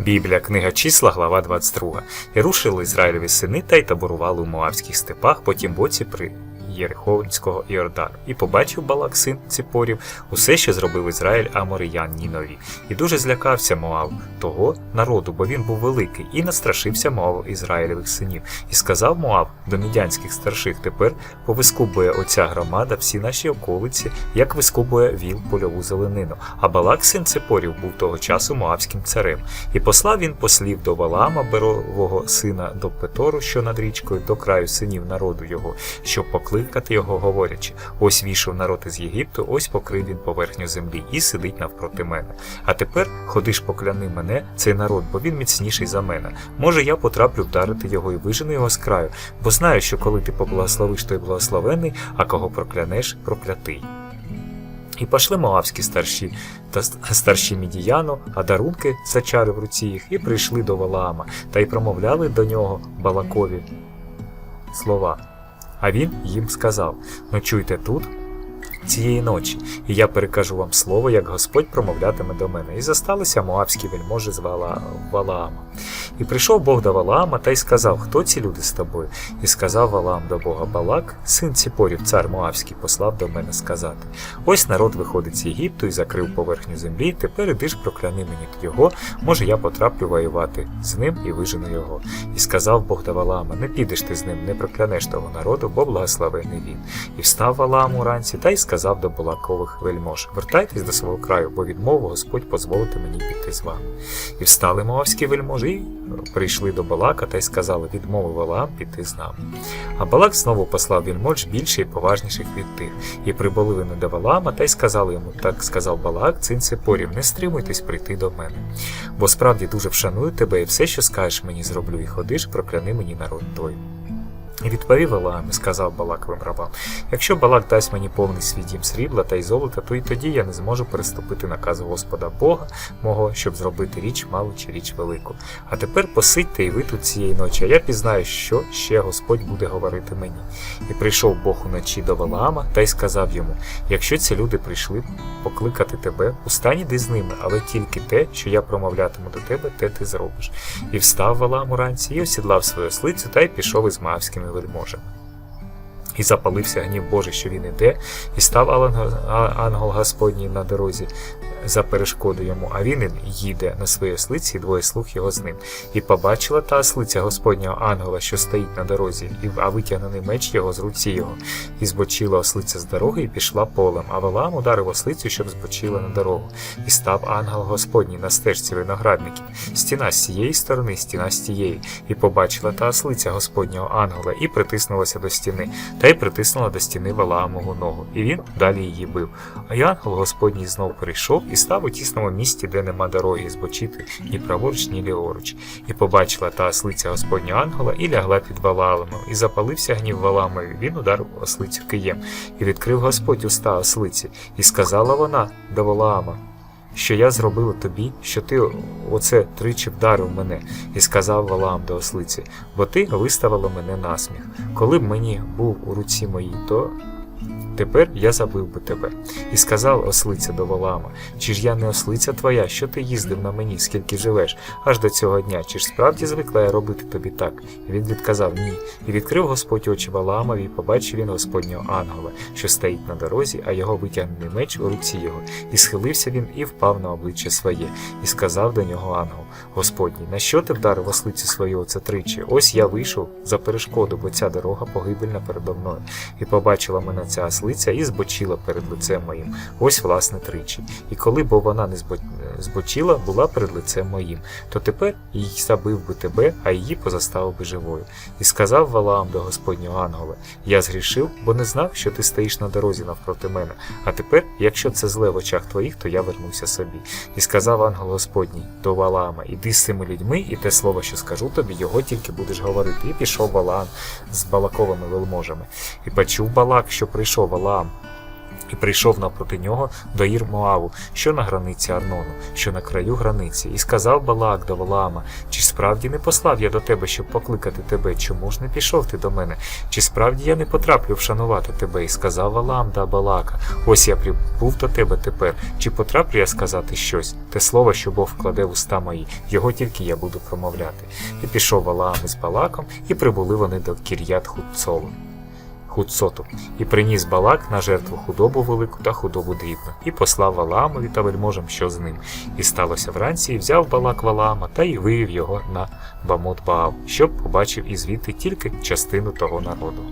Біблія, книга числа, глава 22. І рушили Ізраїльові сини та й таборували у Моавських степах, потім боці при Єриховського Іордану. І побачив Балак, син Ципорів, усе, що зробив Ізраїль Амориян Нінові. І дуже злякався Моав того народу, бо він був великий, і настрашився Моав Ізраїлевих синів. І сказав Моав до мідянських старших: тепер повискубує оця громада всі наші околиці, як вискубує віл польову зеленину. А Балак, син Ципорів, був того часу Моавським царем. І послав він послів до Валаама, Берового сина, до Петору, що над річкою, до краю синів народу його, щоб покликати його, говорячи: ось війшов народ із Єгипту, ось покрив він поверхню землі і сидить навпроти мене. А тепер ходиш покляни мене, цей народ, бо він міцніший за мене. Може, я потраплю вдарити його і вижену його з краю, бо знаю, що коли ти поблагословиш, той благословений, а кого проклянеш, проклятий. І пошли моавські старші та старші мідіяну, а дарунки зачари в руці їх, і прийшли до Валаама, та й промовляли до нього Балакові слова. А він їм сказав: Ночуйте тут цієї ночі, і я перекажу вам слово, як Господь промовлятиме до мене. І засталися моавські вельможі з Вала... Валаама. І прийшов Бог до Валаама та й сказав, хто ці люди з тобою? І сказав Валаам до Бога Балак, син Ціпорів, цар Моавський, послав до мене сказати: Ось народ виходить з Єгипту і закрив поверхню землі. Тепер іди ж прокляни мені його, може я потраплю воювати з ним і вижену його. І сказав Бог до Валаама: Не підеш ти з ним, не проклянеш того народу, бо благословений він. І встав Валаам уранці та й сказав до Балакових вельмож: Вертайтесь до свого краю, бо відмову Господь позволити мені піти з вами. І встали моавські вельможі, прийшли до Балака та й сказали: відмовив Валаам піти з нами. А Балак знову послав вельмож більше і поважніших від тих. І прибули вони до Валаама та й сказали йому: так сказав Балак, син Ципорів, не стримуйтесь прийти до мене. Бо справді дуже вшаную тебе, і все, що скажеш мені, зроблю, і ходиш, прокляни мені народ той. І відповів Валаам і сказав Балаковим рабам: якщо Балак дасть мені повний свій дім срібла та й золота, то й тоді я не зможу переступити наказ Господа Бога мого, щоб зробити річ малу чи річ велику. А тепер посидьте і ви тут цієї ночі, а я пізнаю, що ще Господь буде говорити мені. І прийшов Бог уночі до Валаама та й сказав йому: якщо ці люди прийшли покликати тебе, устань іди з ними, але тільки те, що я промовлятиму до тебе, те ти зробиш. І встав Валаам уранці і осідлав свою ослицю та й пішов із мавськими вельможами. І запалився гнів Божий, що він іде, і став ангел Господній на дорозі за перешкоду йому, а він їде на своїй ослиці, і двоє слуг його з ним. І побачила та ослиця Господнього ангела, що стоїть на дорозі, і а витягнений меч його з руці його, і збочила ослиця з дороги і пішла полем, а Валаам ударив ослицю, щоб збочила на дорогу. І став ангел Господній на стежці виноградників, стіна з цієї сторони, стіна з тієї, і побачила та ослиця Господнього ангела, і притиснулася до стіни, та й притиснула до стіни Валаамову ногу, і він далі її бив. А й ангел Господній знов прийшов і став у тісному місті, де нема дороги збочити ні праворуч, ні ліворуч. І побачила та ослиця Господнього ангела і лягла під Валаамом, і запалився гнів Валаамові. Він ударив ослицю києм, і відкрив Господь уста ослиці, і сказала вона до Валаама, що я зробила тобі, що ти оце тричі вдарив мене, і сказав Валаам до ослиці, бо ти виставила мене насміх. Коли б мені був у руці моїй, то тепер я забив би тебе. І сказав ослиця до Валаама, чи ж я не ослиця твоя, що ти їздив на мені, скільки живеш, аж до цього дня, чи ж справді звикла я робити тобі так? І він відказав ні. І відкрив Господь очі Валаамові, і побачив він Господнього ангела, що стоїть на дорозі, а його витягнений меч у руці його. І схилився він і впав на обличчя своє, і сказав до нього ангел: Господній, на що ти вдарив ослицю свою оце тричі? Ось я вийшов за перешкоду, бо ця дорога погибельна передо мною. І побачила мене ця ослиця і збочила перед лицем моїм. Ось, власне, тричі. І коли бо вона не збо- збочила, була перед лицем моїм, то тепер їй забив би тебе, а її позаставив би живою. І сказав Валаам до Господнього ангела: Я згрішив, бо не знав, що ти стоїш на дорозі навпроти мене. А тепер, якщо це зле в очах твоїх, то я вернуся собі. І сказав ангел Господній до Валаама: Іди з цими людьми, і те слово, що скажу тобі, його тільки будеш говорити. І пішов Валаам з балаковими велможами. І почув Балак, що прийшов Валаам І прийшов навпроти нього до Ір Моаву, що на границі Арнону, що на краю границі, і сказав Балаак до Валаама, чи справді не послав я до тебе, щоб покликати тебе, чому ж не пішов ти до мене? Чи справді я не потраплю вшанувати тебе? І сказав Валаам до Балака, ось я прибув до тебе тепер. Чи потраплю я сказати щось? Те слово, що Бог вкладе в уста мої, його тільки я буду промовляти. І пішов Валаам із Балаком, і прибули вони до Кір'ят Хуцолу. Хуцоту, і приніс Балак на жертву худобу велику та худобу дрібну, і послав Валаамові та вельможам, що з ним. І сталося вранці, і взяв Балак Валаама та й вивів його на Бамот Баал, щоб побачив і звідти тільки частину того народу.